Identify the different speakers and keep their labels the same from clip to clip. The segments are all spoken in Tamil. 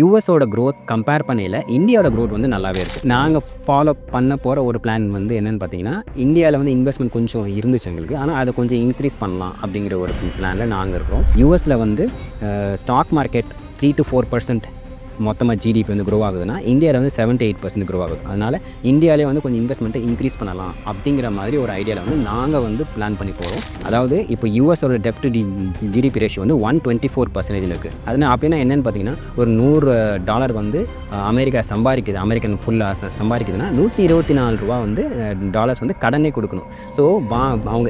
Speaker 1: யூஎஸோட க்ரோத் கம்பேர் பண்ணையில் இந்தியாவோட க்ரோத் வந்து நல்லாவே இருக்குது நாங்கள் ஃபாலோ பண்ண போகிற ஒரு பிளான் வந்து என்னென்னு பார்த்தீங்கன்னா இந்தியாவில் வந்து இன்வெஸ்ட்மெண்ட் கொஞ்சம் இருந்துச்சு எங்களுக்கு. ஆனால் அதை கொஞ்சம் இன்க்ரீஸ் பண்ணலாம் அப்படிங்கிற ஒரு பிளானில் நாங்கள் இருக்கிறோம். யூஎஸில் வந்து stock market three to four percent மொத்தமாக ஜிடிபி வந்து க்ரோ ஆகுதுன்னா இந்தியாவில் வந்து செவன்ட்டி எயிட் பர்சன்ட் க்ரோ ஆகுது. அதனால் இந்தியாவிலே வந்து கொஞ்சம் இன்வெஸ்ட்மெண்ட்டை இன்க்ரீஸ் பண்ணலாம் அப்படிங்கிற மாதிரி ஒரு ஐடியாவில் வந்து நாங்கள் வந்து பிளான் பண்ணி போகிறோம் அதாவது இப்போ யூஎஸோட டெப்ட் டி ஜிடிபி ரேஷியோ வந்து ஒன் டுவெண்ட்டி ஃபோர் பர்சன்டேஜில் இருக்குது அதனால் அப்படின்னா என்னென்னு பார்த்தீங்கன்னா ஒரு நூறு டாலர் வந்து அமெரிக்கா சம்பாதிக்குது. அமெரிக்கன் ஃபுல்லாக சம்பாதிக்குதுன்னா நூற்றி இருபத்தி நாலு ரூபா வந்து டாலர்ஸ் வந்து கடனே கொடுக்கணும். ஸோ பா அவங்க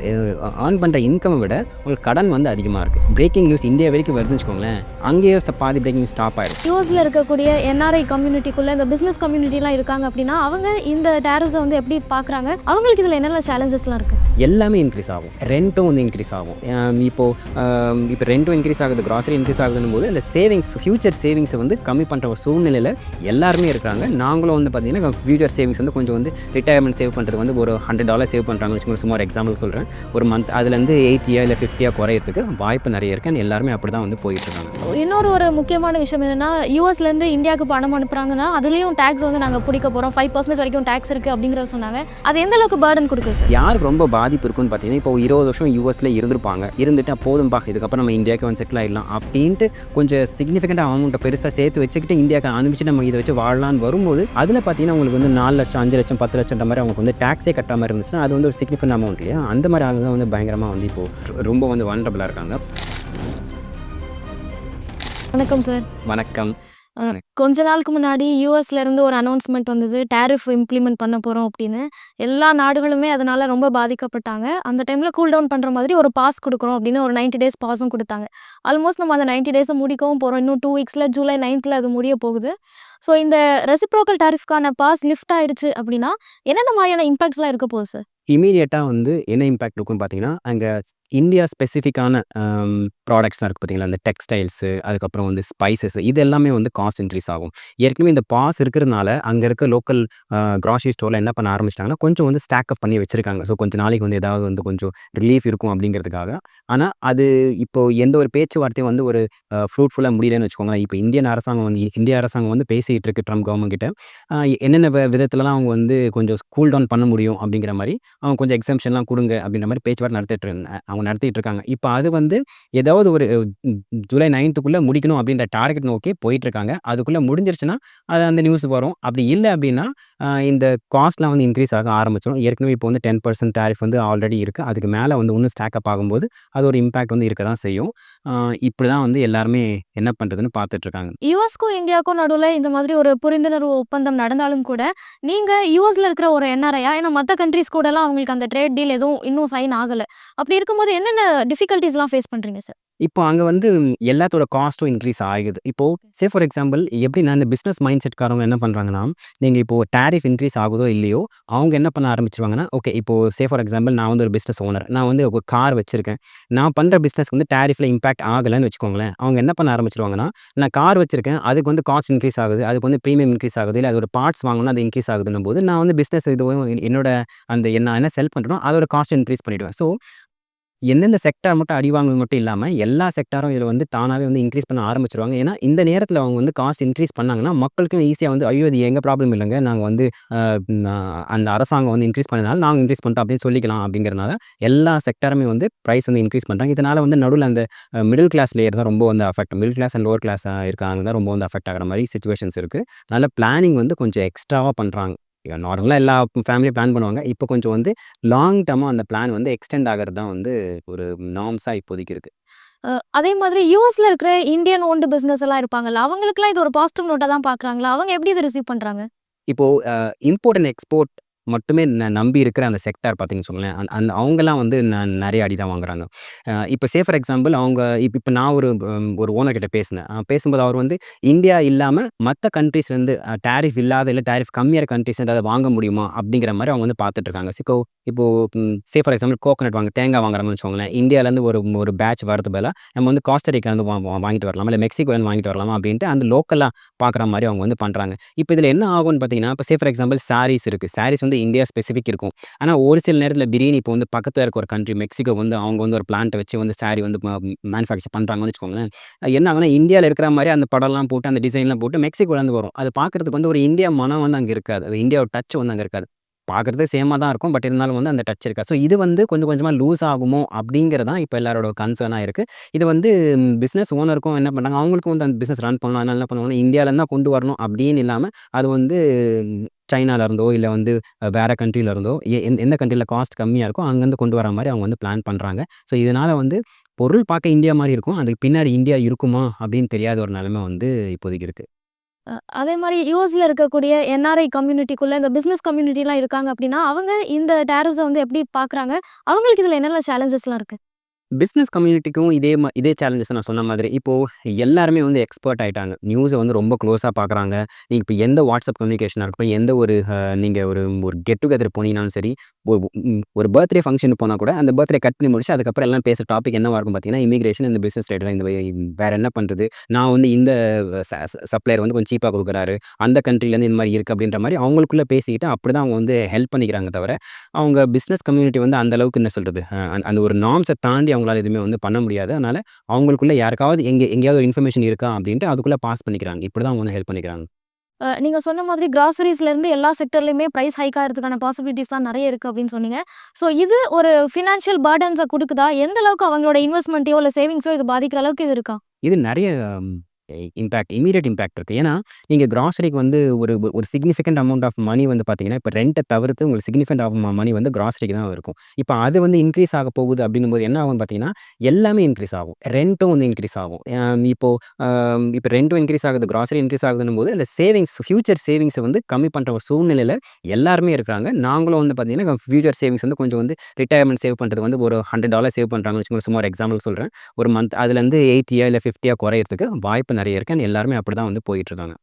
Speaker 1: ஏர்ன் பண்ணுற இன்கமை விட உங்களுக்கு கடன் வந்து அதிகமாக இருக்குது பிரேக்கிங் நியூஸ் இந்தியா வரைக்கும் வருதுன்னு வச்சுக்கோங்களேன் அங்கேயே பாதி பிரேக்கிங் ஸ்டாப் ஆகிடும்
Speaker 2: நியூஸில் இருக்க இருக்கக்கூடிய என்ஆர்ஐ கம்யூனிட்டிக்குள்ளே இந்த பிஸ்னஸ் கம்யூனிட்டிலாம் இருக்காங்க அப்படின்னா அவங்க இந்த டேரிஃப்ஸை வந்து எப்படி பார்க்குறாங்க அவங்களுக்கு இதில் என்னென்ன சேலஞ்சஸ்லாம் இருக்குது
Speaker 1: எல்லாமே இன்க்ரீஸ் ஆகும். ரெண்ட்டும் வந்து இன்க்ரீஸ் ஆகும். ஆம், இப்போ ரெண்ட்டும் இன்க்ரீஸ் ஆகுது கிராசரி இன்க்ரீஸ் ஆகுதுன்னு போது அந்த சேவிங்ஸ் ஃபியூச்சர் சேவிங்ஸை வந்து கம்மி பண்ணுற ஒரு சூழ்நிலையில் எல்லாருமே இருக்காங்க. நாங்களும் வந்து பார்த்தீங்கன்னா ஃபியூச்சர் சேவிங்ஸ் வந்து கொஞ்சம் வந்து ரிட்டையர்மெண்ட் சேவ் பண்ணுறது வந்து ஒரு ஹண்ட்ரட் டாலர் சேவ் பண்ணுறாங்க வச்சுக்கோங்க சும்மா ஒரு எக்ஸாம்பிள் சொல்கிறேன் ஒரு மந்த் அதுலேருந்து எயிட்டியா இல்லை ஃபிஃப்டியாக குறையிறதுக்கு வாய்ப்பு நிறைய இருக்குது and எல்லாருமே அப்படி தான் வந்து போயிட்டு இருக்காங்க.
Speaker 2: இன்னொரு ஒரு முக்கியமான விஷயம் என்னன்னா யூஎஸ்லேருந்து இந்தியாவுக்கு பணம் அனுப்புறாங்கன்னா அதுலேயும் டேக்ஸ் வந்து நாங்கள் பிடிக்க போகிறோம் ஃபைவ் பர்சன்டேஜ் வரைக்கும் டேக்ஸ் இருக்குது அப்படிங்கிறத சொன்னாங்க. அது எந்த அளவுக்கு பேர்டன் கொடுக்குது சார்
Speaker 1: யாருக்கு ரொம்ப பாதிப்பு இருக்குன்னு பார்த்தீங்கன்னா இப்போ இருபது வருஷம் யூஎஸில் இருந்திருப்பாங்க. இருந்துட்டு போதும்பா இதுக்கப்புறம் நம்ம இந்தியாவுக்கு வந்து செட்டில் ஆகிடலாம் அப்படின்ட்டு கொஞ்சம் சிக்னிஃபிகண்ட்டாக அமௌண்ட்டை பெருசாக சேர்த்து வச்சுக்கிட்டு இந்தியாவுக்கு அனுப்பிச்சு நம்ம இதை வச்சு வாழலாம்னு வரும்போது அதில் பார்த்தீங்கன்னா உங்களுக்கு வந்து நாலு லட்சம் அஞ்சு லட்சம் பத்து லட்சம் மாதிரி அவங்களுக்கு வந்து டேக்ஸே கட்டாமல் இருந்துச்சுன்னா அது வந்து ஒரு சிக்னிஃபிகண்ட் அமௌண்ட் இல்லையா? அந்த மாதிரி ஆளுங்க தான் வந்து பயங்கரமாக வந்து இப்போது ரொம்ப வந்து வல்னரபிளாக இருக்காங்க.
Speaker 2: வணக்கம் சார்
Speaker 1: வணக்கம்.
Speaker 2: கொஞ்ச நாளுக்கு முன்னாடி யூஎஸ்ல இருந்து ஒரு அனௌன்ஸ்மெண்ட் வந்தது டேரிஃப் இம்ப்ளிமெண்ட் பண்ண போகிறோம் அப்படின்னு. எல்லா நாடுகளுமே அதனால ரொம்ப பாதிக்கப்பட்டாங்க. அந்த டைமில் கூல் டவுன் பண்ணுற மாதிரி ஒரு பாஸ் கொடுக்குறோம் அப்படின்னு ஒரு 90 டேஸ் பாஸும் கொடுத்தாங்க. ஆல்மோஸ்ட் நம்ம அந்த 90 டேஸை முடிக்கவும் போகிறோம் இன்னும் டூ வீக்ஸில் ஜூலை நைன்த்தில் அது முடிய போகுது. ஸோ இந்த ரெசிப்ரோக்கல் டேரிஃப்கான பாஸ் லிஃப்ட் ஆயிடுச்சு அப்படின்னா என்னென்ன மாதிரியான இம்பாக்ட்ஸ்லாம் இருக்க போகுது சார்
Speaker 1: இமீடியட்டாக வந்து என்ன இம்பாக்ட் இருக்குன்னு பார்த்தீங்கன்னா அங்கே இந்தியா ஸ்பெசிஃபிக்கான ப்ராடக்ட்ஸ்லாம் இருக்குது பார்த்தீங்களா அந்த டெக்ஸ்டைல்ஸு அதுக்கப்புறம் வந்து ஸ்பைசஸ் இது எல்லாமே வந்து காஸ்ட் இன்க்ரீஸ் ஆகும். ஏற்கனவே இந்த பாஸ் இருக்கிறதுனால அங்கே இருக்க லோக்கல் க்ராசரி ஸ்டோரில் என்ன பண்ண ஆரம்பிச்சிட்டாங்கன்னா கொஞ்சம் வந்து ஸ்டாக் அப் பண்ணி வச்சிருக்காங்க. ஸோ கொஞ்சம் நாளைக்கு வந்து ஏதாவது வந்து கொஞ்சம் ரிலீஃப் இருக்கும் அப்படிங்கிறதுக்காக. ஆனால் அது இப்போ எந்த ஒரு பேச்சுவார்த்தையும் வந்து ஒரு ஃப்ரூட்ஃபுல்லாக முடியலன்னு வச்சுக்கோங்களேன். இப்போ இந்தியன் அரசாங்கம் வந்து இந்திய அரசாங்கம் வந்து பேசிகிட்டு இருக்கு ட்ரம்ப் கவர்மெண்ட் கிட்ட. என்னென்ன விதத்துலலாம் அவங்க வந்து கொஞ்சம் கூல் டவுன் பண்ண முடியும் அப்படிங்கிற மாதிரி அவங்க கொஞ்சம் எக்ஸாம்ஷன்லாம் கொடுங்க அப்படின்ற மாதிரி பேச்சுவார்த்தை நடத்திட்டு இருந்தேன் அவங்க நடத்திட்டு இருக்காங்க இப்போ அது வந்து ஏதாவது ஒரு ஜூலை நைன்த்துக்குள்ளே முடிக்கணும் அப்படின்ற டார்கெட் நோக்கி போயிட்டு இருக்காங்க அதுக்குள்ளே முடிஞ்சிருச்சுன்னா அது அந்த நியூஸ் வரும். அப்படி இல்லை அப்படின்னா இந்த காஸ்ட்லாம் வந்து இன்க்ரீஸ் ஆக ஆரம்பிச்சிடும். ஏற்கனவே இப்போ வந்து டென் பர்சன்ட் டேரிஃப் வந்து ஆல்ரெடி இருக்குது அதுக்கு மேலே வந்து இன்னும் ஸ்டாக் அப் ஆகும்போது அது ஒரு இம்பாக்ட் வந்து இருக்க தான் செய்யும். இப்படி தான் வந்து எல்லாருமே என்ன பண்ணுறதுன்னு பார்த்துட்டு இருக்காங்க
Speaker 2: யூஎஸ்க்கும் இந்தியாவுக்கும் நடுவில் இந்த மாதிரி மாதிரி ஒரு புரிந்துணர்வு ஒப்பந்தம் நடந்தாலும் கூட நீங்கள் யூஎஸில் இருக்கிற ஒரு என்ஆர்ஐயா ஏன்னா மற்ற கண்ட்ரீஸ் கூடலாம் அவங்களுக்கு அந்த ட்ரேட் டீல் எதுவும் இன்னும் சைன் ஆகலை. அப்படி இருக்கும்போது என்னென்ன டிஃபிகல்ட்டிஸ்லாம் ஃபேஸ் பண்ணுறீங்க சார்
Speaker 1: இப்போ அங்கே வந்து எல்லாத்தோட காஸ்ட்டும் இன்க்ரீஸ் ஆகுது. இப்போது சே ஃபார் எக்ஸாம்பிள் எப்படின்னா இந்த பிஸ்னஸ் மைண்ட் செட்காரவங்க என்ன பண்ணுறாங்கன்னா நீங்கள் இப்போ டேரிஃப் இன்க்ரீஸ் ஆகுதோ இல்லையோ அவங்க என்ன பண்ண ஆரம்பிச்சிருவாங்கன்னா ஓகே இப்போது சே ஃபார் எக்ஸாம்பிள் நான் வந்து ஒரு பிஸ்னஸ் ஓனர் நான் வந்து ஒரு கார் வச்சிருக்கேன். நான் பண்ணுற பிஸ்னஸ் வந்து டேரிஃபில் இம்பாக்ட் ஆகலைன்னு வச்சுக்கோங்களேன். அவங்க என்ன பண்ண ஆரம்பிச்சிருவாங்கன்னா நான் கார் வச்சிருக்கேன் அதுக்கு வந்து காஸ்ட் இன்க்ரீஸ் ஆகுது அதுக்கு வந்து ப்ரீமியம் இன்க்ரீஸ் ஆகுது இல்லை அதோட பார்ட்ஸ் வாங்கணும் அது இன்க்ரீஸ் ஆகுதுன்னும் போது நான் வந்து பிஸ்னஸ் இதுவும் என்னோட அந்த என்ன என்ன செல் பண்ணுறோம் அதோட காஸ்ட் இன்க்ரீஸ் பண்ணிவிடுவேன் ஸோ எந்தெந்த செக்டார் மட்டும் அடி வாங்க மட்டும் இல்லாமல் எல்லா செக்டாரும் இதில் வந்து தானாகவே வந்து இன்க்ரீஸ் பண்ண ஆரம்பிச்சிருவாங்க. ஏன்னா இந்த நேரத்தில் அவங்க வந்து காஸ்ட் இன்க்ரீஸ் பண்ணாங்கன்னா மக்களுக்கும் ஈஸியாக வந்து ஐயோ இது எங்கள் ப்ராப்ளம் இல்லைங்க. நாங்கள் வந்து அந்த அரசாங்கம் வந்து இன்க்ரீஸ் பண்ணனால நாங்கள் இன்க்ரீஸ் பண்ணிட்டோம் அப்படின்னு சொல்லிக்கலாம். அப்படிங்கிறனால எல்லா செக்டாருமே வந்து ப்ரைஸ் வந்து இன்க்ரீஸ் பண்ணுறாங்க இதனால் வந்து நடுவில் அந்த மிடில் கிளாஸ் லேயர் தான் ரொம்ப வந்து affect middle class and lower class இருக்காங்க தான் ரொம்ப வந்து அஃபெக்ட் ஆகிற மாதிரி சுச்சுவேஷன்ஸ் இருக்குது அதனால் பிளானிங் வந்து கொஞ்சம் எக்ஸ்ட்ராவாக பண்ணுறாங்க நார்மலாக எல்லா ஃபேமிலியும் பிளான் பண்ணுவாங்க. இப்போ கொஞ்சம் வந்து லாங் டர்மாக அந்த பிளான் வந்து எக்ஸ்டெண்ட் ஆகிறது தான் வந்து ஒரு நார்ம்ஸாக இப்போதைக்கு இருக்குது
Speaker 2: அதே மாதிரி யூஎஸ்ல இருக்கிற இந்தியன் ஓன்டு பிஸ்னஸ் எல்லாம் இருப்பாங்கல்ல அவங்களுக்குலாம் இது ஒரு பாசிட்டிவ் நோட்டாக தான் பார்க்குறாங்களா? அவங்க எப்படி இதை ரிசீவ் பண்ணுறாங்க
Speaker 1: இப்போது இம்போர்ட் அண்ட் எக்ஸ்போர்ட் மட்டுமே நான் நம்பி இருக்கிற அந்த செக்டார் பார்த்தீங்கன்னு சொல்லுங்களேன் அந்த அந்த அவங்கெல்லாம் வந்து நான் நிறைய அடி தான் வாங்குறாங்க. இப்போ சே ஃபார் எக்ஸாம்பிள் அவங்க இப்போ இப்போ நான் ஒரு ஒரு ஓனர் கிட்ட பேசினேன். பேசும்போது அவர் வந்து இந்தியா இல்லாமல் மற்ற கண்ட்ரீஸ்லேருந்து டேரிஃப் இல்லாத இல்லை டேரிஃப் கம்மியாக கண்ட்ரீஸ் அதை வாங்க முடியுமா? அப்படிங்கிற மாதிரி அவங்க வந்து பார்த்துட்டு இருக்காங்க. இப்போ இப்போது சே ஃபார் எக்ஸாம்பிள் கோகனட் வாங்க தேங்காய் வாங்குறாங்கன்னு வச்சுக்கோங்களேன். இந்தியாவிலேருந்து ஒரு ஒரு பேட்ச் வரது பதிலாக நம்ம வந்து காஸ்டரிக்காலேருந்து வா வாங்கிட்டு வரலாம்? இல்லை மெக்சிகோலேருந்து வாங்கிட்டு வரலாமா? அப்படின்ட்டு அந்த லோக்கலாக பார்க்குற மாதிரி அவங்க வந்து பண்ணுறாங்க இப்போ இதில் என்ன ஆகும்னு பார்த்தீங்கன்னா இப்போ சே ஃபார் எக்ஸாம்பிள் சாரீஸ் இருக்குது சாரீஸ் வந்து வந்து இந்தியா ஸ்பெசிஃபிக் இருக்கும். ஆனால் ஒரு சில நேரத்தில் பிரியாணி இப்போ வந்து பக்கத்தில் இருக்க ஒரு கண்ட்ரி மெக்சிகோ வந்து அவங்க வந்து ஒரு பிளான்ட்டை வச்சு வந்து சாரி வந்து ம மேனுஃபேக்சர் பண்ணுறாங்கன்னு வச்சுக்கோங்களேன். என்ன ஆகுனா இந்தியாவில் இருக்கிற மாதிரி அந்த படம்லாம் போட்டு அந்த டிசைன்லாம் போட்டு மெக்சிகோலேருந்து வரும். அது பார்க்குறதுக்கு வந்து ஒரு இந்தியா மனம் வந்து அங்கே இருக்காது. அது இந்தியாவோட டச் வந்து அங்கே இருக்காது. பார்க்குறது சேமா தான் இருக்கும். பட் இருந்தாலும் வந்து அந்த டச் இருக்காது. ஸோ இது வந்து கொஞ்சம் கொஞ்சமாக லூஸ் ஆகுமோ அப்படிங்கிறதான் இப்போ எல்லாரோட கன்சர்னாக இருக்குது இது வந்து பிஸ்னஸ் ஓனருக்கும் என்ன பண்ணுறாங்க அவங்களுக்கும் வந்து அந்த பிஸ்னஸ் ரன் பண்ணணும். அதனால என்ன பண்ணுவாங்கன்னா, இந்தியாலேருந்து தான் கொண்டு வரணும் அப்படின்னு இல்லாமல் அது வந்து சைனால இருந்தோ, இல்லை வந்து வேற கண்ட்ரில இருந்தோ, எ எந்த எந்த கண்ட்ரியில் காஸ்ட் கம்மியாக இருக்கோ அங்கேருந்து கொண்டு வர மாதிரி அவங்க வந்து பிளான் பண்ணுறாங்க ஸோ இதனால் வந்து பொருள் பார்க்க இந்தியா மாதிரி இருக்கும். அதுக்கு பின்னாடி இந்தியா இருக்குமா அப்படின்னு தெரியாத ஒரு நிலைமை வந்து இப்போதைக்கு
Speaker 2: இருக்குது அதே மாதிரி யுஎஸ்ல இருக்கக்கூடிய என்ஆர்ஐ கம்யூனிட்டிக்குள்ளே இந்த பிஸ்னஸ் கம்யூனிட்டிலாம் இருக்காங்க அப்படின்னா, அவங்க இந்த டாரிஃப்ஸ வந்து எப்படி பார்க்குறாங்க? அவங்களுக்கு இதில் என்னென்ன சேலஞ்சஸ்லாம் இருக்குது
Speaker 1: பிஸ்னஸ் கம்யூனிட்டிக்கும் இதே மா இதே சேலஞ்சஸ் நான் சொன்ன மாதிரி. இப்போது எல்லாருமே வந்து எக்ஸ்பர்ட் ஆகிட்டாங்க நியூஸை வந்து ரொம்ப க்ளோஸாக பார்க்குறாங்க. நீங்கள் இப்போ எந்த வாட்ஸ்அப் கம்யூனிகேஷனாக இருக்கட்டும், எந்த ஒரு நீங்கள் ஒரு ஒரு கெட் டுகெதர் போனீங்கனாலும் சரி, ஒரு ஒரு பர்த்டே ஃபங்க்ஷன் போனால் கூட, அந்த பர்த்டே கட் பண்ணி முடிச்சு அதுக்கப்புறம் எல்லாம் பேசுகிற டாபிக் என்னவாக இருக்கும் பார்த்தீங்கன்னா, இமிகிரேஷன் இந்த பிஸ்னஸ் ரிலேட்டடா இந்த வேறு என்ன பண்ணுறது நான் வந்து இந்த ச ச சப்ளையர் வந்து கொஞ்சம் சீப்பாக கொடுக்குறாரு அந்த கண்ட்ரிலேருந்து இந்த மாதிரி இருக்குது அப்படின்ற மாதிரி அவங்களுக்குள்ள பேசிக்கிட்டு அப்படி தான் அவங்க வந்து ஹெல்ப் பண்ணிக்கிறாங்க தவிர, அவங்க பிஸ்னஸ் கம்யூனிட்டி வந்து அந்தளவுக்கு என்ன சொல்கிறது அந்த ஒரு நாம்ஸை தாண்டி அவங்களால எதுவுமே வந்து பண்ண முடியாது. அதனால அவங்களுக்குள்ள யாருக்காவது எங்க எங்கேயாவது ஒரு இன்ஃபர்மேஷன் இருக்கா அப்படின்ட்டு அதுக்குள்ள பாஸ் பண்ணிக்கிறாங்க. இப்படிதான் அவங்க வந்து ஹெல்ப் பண்ணிக்கிறாங்க.
Speaker 2: அ நீங்க சொன்ன மாதிரி கிராசரிஸ்லேருந்து எல்லா செக்டர்லயுமே பிரைஸ் ஹைக் ஆகுறதுக்கான பாசிபிலிட்டீஸ் தான் நெறைய இருக்கு அப்படின்னு சொன்னீங்க. ஸோ இது ஒரு ஃபினான்ஷியல் பர்டன்ஸ குடுக்குதா? எந்த அளவுக்கு அவங்களோட இன்வெஸ்ட்மென்ட்டையோ, இல்ல சேவிங்ஸோ இது பாதிக்கிற அளவுக்கு இது இருக்கா?
Speaker 1: இது நெறைய இம்பேக்ட் இமீடியட் இம்பேக்ட் இருக்குது ஏன்னா, நீங்கள் கிராசரிக்கு வந்து ஒரு ஒரு சிக்னிஃபிகண்ட் அமௌண்ட் ஆஃப் மணி வந்து பார்த்தீங்கன்னா, இப்போ ரெண்ட்டை தவிர்த்து உங்களுக்கு சிக்னிஃபிகண்ட் ஆஃப் மனி வந்து கிராசரிக்கு தான் இருக்கும். இப்போ அது வந்து இன்க்ரீஸ் ஆக போகுது அப்படின்னும் போது என்ன ஆகும் பார்த்தீங்கன்னா, எல்லாமே இன்க்ரீஸ் ஆகும். ரெண்ட்டும் வந்து இன்க்ரீஸ் ஆகும். இப்போது இப்போ ரெண்டும் இன்க்ரீஸ் ஆகுது, கிராசரி இன்கிரீஸ் ஆகுதுன்னும்போது, அந்த சேவிங்ஸ் ஃபியூச்சர் சேவிங்ஸை வந்து கம்மி பண்ணுற ஒரு சூழ்நிலையில் எல்லாருமே இருக்காங்க. நாங்களும் வந்து பார்த்தீங்கன்னா, ஃபியூச்சர் சேவிங்ஸ் வந்து கொஞ்சம் வந்து ரிட்டையர்மெண்ட் சேவ் பண்ணுறது வந்து ஒரு $100 சேவ் பண்ணுறாங்கன்னு வச்சுக்கோங்க. சும்மா ஒரு எக்ஸாம்பிள் சொல்கிறேன் ஒரு மந்த் அதுலேருந்து எயிட்டியா இல்லை ஃபிஃப்டியாக குறையிறதுக்கு வாய்ப்பு நெறைய இருக்கு. அண்ட் எல்லாருமே அப்படிதான் வந்து போயிட்டு இருக்காங்க.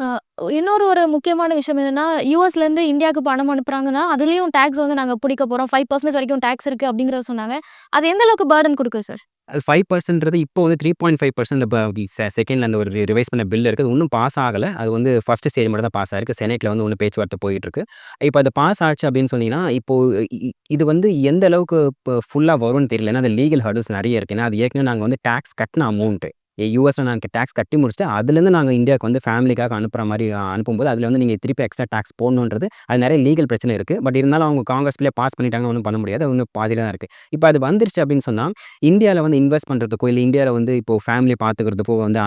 Speaker 2: அ இன்னொரு ஒரு முக்கியமான விஷயம் என்னன்னா, யுஎஸ்லேருந்து இந்தியாவுக்கு பணம் அனுப்புறாங்கன்னா, அதுலயும் டாக்ஸ் வந்து நாங்க புடிக்க போறோம். 5% வரைக்கும் டாக்ஸ் இருக்கு அப்படிங்கிறத சொன்னாங்க. அது எந்த அளவுக்கு பர்டன் குடுக்குது சார்?
Speaker 1: அது 5%ன்றது இப்போ வந்து 3.5% ப செ செகண்ட்ல அந்த ஒரு ரிவைஸ் பண்ண பில் இருக்கு. அது இன்னும் பாஸ் ஆகல. அது வந்து ஃபர்ஸ்ட் ஸ்டேஜ் மட்டும் தான் பாஸ் ஆயிருக்கு. செனட்ல வந்து இன்னும் பேச்சுவார்த்தை போயிட்டு இருக்கு. இப்ப அது பாஸ் ஆச்சு அப்படின்னு சொன்னீங்கன்னா, இப்போ இ இ இது வந்து எந்த அளவுக்கு இப்ப ஃபுல்லா வரும்னு தெரியல. ஏன்னா, அது லீகல் ஹர்டில்ஸ் நெறைய இருக்கு. ஏன்னா, அது ஏற்கனவே நாங்க வந்து டாக்ஸ் கட்டுன அமௌண்ட். யுஎஸ்ல நாங்கள் டேக்ஸ் கட்டி முடிச்சுட்டு, அதுலேருந்து நாங்கள் இந்தியாவுக்கு வந்து ஃபேமிலிக்காக அனுப்புகிற மாதிரி அனுப்பும்போது, அதில் வந்து நீங்கள் திருப்பி எக்ஸ்ட்ரா டேக்ஸ் போடணுன்றது, அது நிறைய லீகல் பிரச்சனை இருக்குது பட் இருந்தாலும் அவங்க காங்கிரஸ்லேயே பாஸ் பண்ணிட்டாங்க. ஒன்றும் பண்ண முடியாது. அது இன்னும் தான் இருக்குது இப்போ அது வந்துருச்சு அப்படின்னு சொன்னால் இந்தியாவில் வந்து இன்வெஸ்ட் பண்ணுறதுக்கோ இல்லை இந்தியாவில் வந்து இப்போ ஃபேமிலி பார்த்துக்கிறதுக்கோ வந்து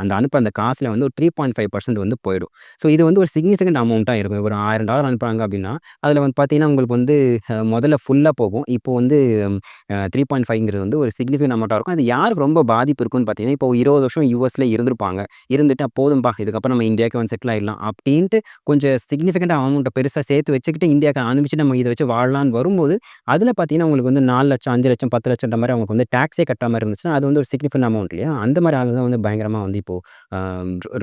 Speaker 1: அந்த அனுப்ப அந்த காசில் வந்து ஒரு 3.5% வந்து போயிடும். ஸோ இது வந்து ஒரு சிக்னிஃபிகன்ட் அமௌண்ட்டாக இருக்கும். ஒரு ஆயிரம் டாலர் அனுப்புகிறாங்க அப்படின்னா, அதில் வந்து பார்த்தீங்கன்னா, உங்களுக்கு வந்து முதல்ல ஃபுல்லாக போகும். இப்போ வந்து த்ரீ பாயிண்ட் ஃபைவ்ங்கிறது வந்து ஒரு சிக்னிஃபிகண்ட் அமௌண்ட்டாக இருக்கும். அது யாருக்கு ரொம்ப பாதிப்பு இருக்குன்னு பார்த்தீங்கன்னா, இப்போ 20 வருஷம் யூஎஸில் இருந்திருப்பாங்க. இருந்துட்டு போதும்பா இதுக்கப்புறம் நம்ம இந்தியாவுக்கு வந்து செட்டில் ஆயிடலாம் அப்படின்ட்டு கொஞ்சம் சிக்னிஃபிகன்ட் அமௌண்ட்டை பெருசாக சேர்த்து வச்சுக்கிட்டு இந்தியாவுக்கு அனுப்பிச்சு நம்ம இதை வச்சு வாழலான்னு வரும்போது, அதில் பார்த்தீங்கன்னா, உங்களுக்கு வந்து நாலு லட்சம் அஞ்சு லட்சம் பத்து லட்சம்ன்ற மாதிரி அவங்களுக்கு வந்து டேக்ஸே கட்டாமல் இருந்துச்சுன்னா, அது வந்து ஒரு சிக்னிஃபிகண்ட் அமௌண்ட் இல்லையா? அந்த மாதிரி ஆளு தான் வந்து பயங்கரமாக வந்து இப்போ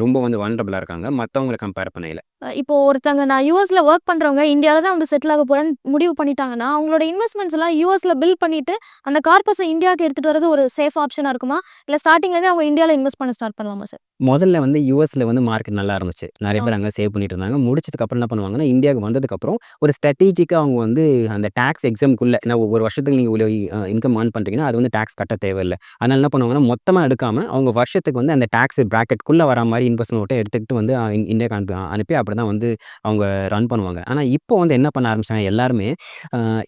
Speaker 1: ரொம்ப வந்து வல்னரபிளா இருக்காங்க. மற்றவங்களை கம்பேர் பண்ணையில்
Speaker 2: இப்போ ஒருத்தங்க நான் யூஎஸில் ஒர்க் பண்ணுறவங்க இந்தியாவில் தான் வந்து செட்டில் ஆக போகிறேன்னு முடிவு பண்ணிட்டாங்கன்னா, அவங்களோட இன்வெஸ்ட்மெண்ட்ஸ் எல்லாம் யூஎஸில் பில்ட் பண்ணிட்டு, அந்த கார்பஸை இந்தியாவுக்கு எடுத்துகிட்டு வரது ஒரு சேஃப் ஆப்ஷனாக இருக்குமா? இல்லை இல்ல ஸ்டார்ட்டிங்லேருந்தே அவங்க இந்தியால இன்வெஸ்ட் பண்ண ஸ்டார்ட் பண்ணலாமா சார்?
Speaker 1: முதல்ல வந்து யுஎஸ்ல வந்து மார்க்கெட் நல்லா இருந்துச்சு. நெறைய. பேர் அங்க சேவ் பண்ணிட்டு இருந்தாங்க. முடிச்சதுக்கு அப்புறம் என்ன பண்ணுவாங்கன்னா, இந்தியாவுக்கு வந்ததுக்கப்புறம் ஒரு ஸ்ட்ராட்டஜிக்கா அவங்க வந்து அந்த டாக்ஸ் எக்ஸாம்க்குள்ள ஏன்னா ஒரு வருஷத்துக்கு நீங்க இவ்வளோ அ இன்கம் ஏர்ன் பண்றீங்கன்னா, அது வந்து டாக்ஸ் கட்ட தேவையில்ல. அதனால என்ன பண்ணுவாங்கன்னா, மொத்தமா எடுக்காம அவங்க வருஷத்துக்கு வந்து அந்த டாக்ஸ் பிராக்கெட்குள்ள வரா மாரி இன்வெஸ்ட்மென்ட் மட்டும் எடுத்துக்கிட்டு வந்து இந்தியாவுக்கு அனுப்பி அனுப்பி அப்படிதான் வந்து அவங்க ரன் பண்ணுவாங்க. ஆனா இப்போ வந்து என்ன பண்ண ஆரம்பிச்சாங்க எல்லாருமே,